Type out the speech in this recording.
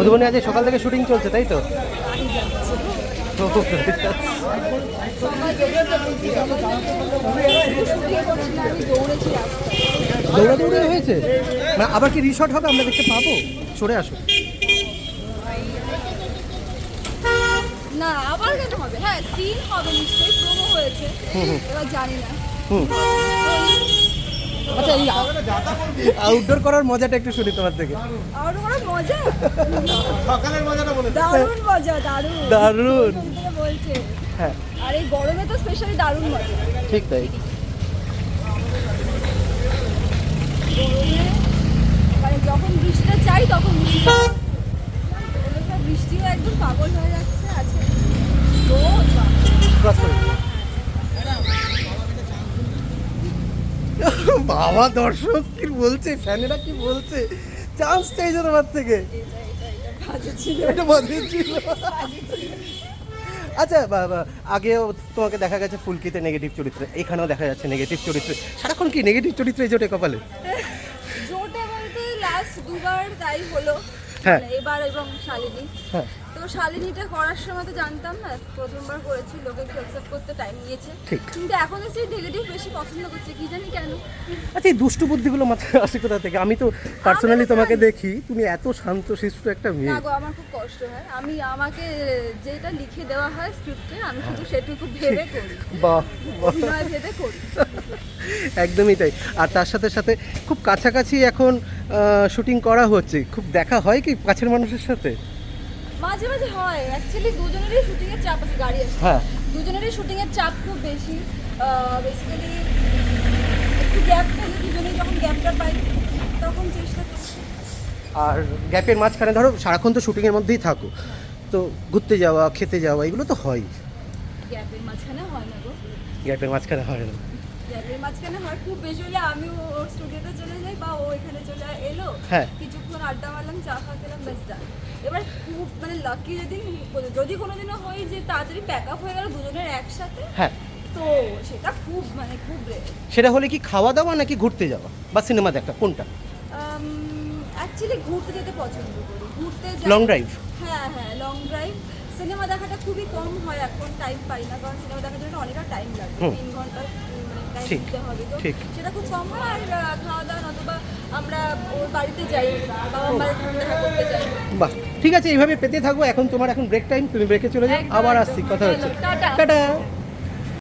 মধুবনী আজ সকাল থেকে শুটিং চলছে তাই তো? রাস্তায় দৌড়াদৌড়ি হয়েছে। না আবার কি রিসর্ট হবে আমরা দেখতে পাবো? সরে আসো। না আবার কেন হবে? হ্যাঁ সিন হবে নিশ্চয়ই প্রোমো হয়েছে। এবার জানি না। হুম। আউটডোর করার মজাটা একটু শুনি তোমার থেকে। আর মজা? সকালের মজাটা বলে দারুণ মজা দারুণ। দারুণ। বলছে। হ্যাঁ। আর এই গরমে তো স্পেশালি দারুণ মজা। ঠিক তাই। মানে যখন বৃষ্টিটা চাই তখন বৃষ্টিটা বৃষ্টিও একদম পাগল হয়ে যাচ্ছে আছে। রোদ ক্রস করে বাবা দর্শক কি বলছে? ফ্যানেরা কি বলছে? চান্স চাইছে তোমার থেকে। এটা বাজে ছিল। আচ্ছা বাবা আগেও তোমাকে দেখা গেছে ফুলকিতে নেগেটিভ চরিত্রে এখানেও দেখা যাচ্ছে নেগেটিভ চরিত্রে। সারাক্ষণ কি নেগেটিভ চরিত্রে জোটে কপালে? জোটে বলতে লাস্ট দুবার তাই হলো। হ্যাঁ। এবার এবং শালিনী। হ্যাঁ। তো শালিনীটা করার সময় তো জানতাম না প্রথমবার করেছি লোকে একটু অ্যাকসেপ্ট করতে টাইম নিয়েছে। কিন্তু এখন এসে নেগেটিভ বেশি পছন্দ করছে কি জানি কেন? আচ্ছা এই দুষ্টু বুদ্ধিগুলো মাথায় আসে কোথা থেকে? আমি তো পার্সোনালি তোমাকে দেখি তুমি এত শান্ত শিষ্ট একটা না মেয়ে। গো আমার খুব কষ্ট হয়। আমি আমাকে যেটা লিখে দেওয়া হয় স্ক্রিপ্টে আমি শুধু সেটুকু ভেবে করি। বাহ বাহ। অভিনয় ভেবে করি। একদমই তাই। আর তার সাথে সাথে খুব কাছাকাছি এখন শুটিং করা হচ্ছে। খুব দেখা হয় কি কাছের মানুষের সাথে? মাঝে মাঝে হয়। অ্যাকচুয়ালি দুজনেরই শুটিং এর চাপ আছে গাড়ি আছে হ্যাঁ। দুজনেরই শুটিং এর চাপ খুব বেশি। বেসিক্যালি একটু গ্যাপ পেলে দুজনেই যখন গ্যাপটা পাই তখন চেষ্টা করি। আর গ্যাপের মাঝখানে ধরো সারাক্ষণ তো শুটিংয়ের মধ্যেই থাকো। তো ঘুরতে যাওয়া খেতে যাওয়া এগুলো তো হয়। গ্যাপের মাঝখানে হয় না গো। গ্যাপের মাঝখানে হয় না। গ্যাপের মাঝখানে হয় খুব বেশি হলে আমি ওর স্টুডিওতে চলে যাই বা ও এখানে চলে এলো। হ্যাঁ। কিছুক্ষণ আড্ডা মারলাম চা খা খেলাম ব্যাস। এবার খুব মানে লাকি যেদিন যদি কোনোদিনও হয় যে তাড়াতাড়ি প্যাক আপ হয়ে গেল দুজনের একসাথে হ্যাঁ। তো সেটা খুব মানে খুব। সেটা হলে কি খাওয়া দাওয়া নাকি ঘুরতে যাওয়া? বা সিনেমা দেখা কোনটা? অ্যাকচুয়ালি ঘুরতে যেতে পছন্দ করি। ঘুরতে লং ড্রাইভ হ্যাঁ হ্যাঁ লং ড্রাইভ সিনেমা দেখাটা খুবই কম হয় এখন টাইম পাই না কারণ সিনেমা দেখার জন্য অনেকটা টাইম লাগে। তিন ঘণ্টা মানে টাইম দিতে হবে। তো সেটা খুব কম হয় আর খাওয়া দাওয়া নতুবা আমরা ওর বাড়িতে যাই বাবা মার দেখা করতে যাই। বাহ ঠিক আছে এইভাবে পেতে থাকব এখন তোমার এখন ব্রেক টাইম তুমি ব্রেকে চলে যাও আবার আসছি কথা হচ্ছে। চলো, টাটা। টাটা।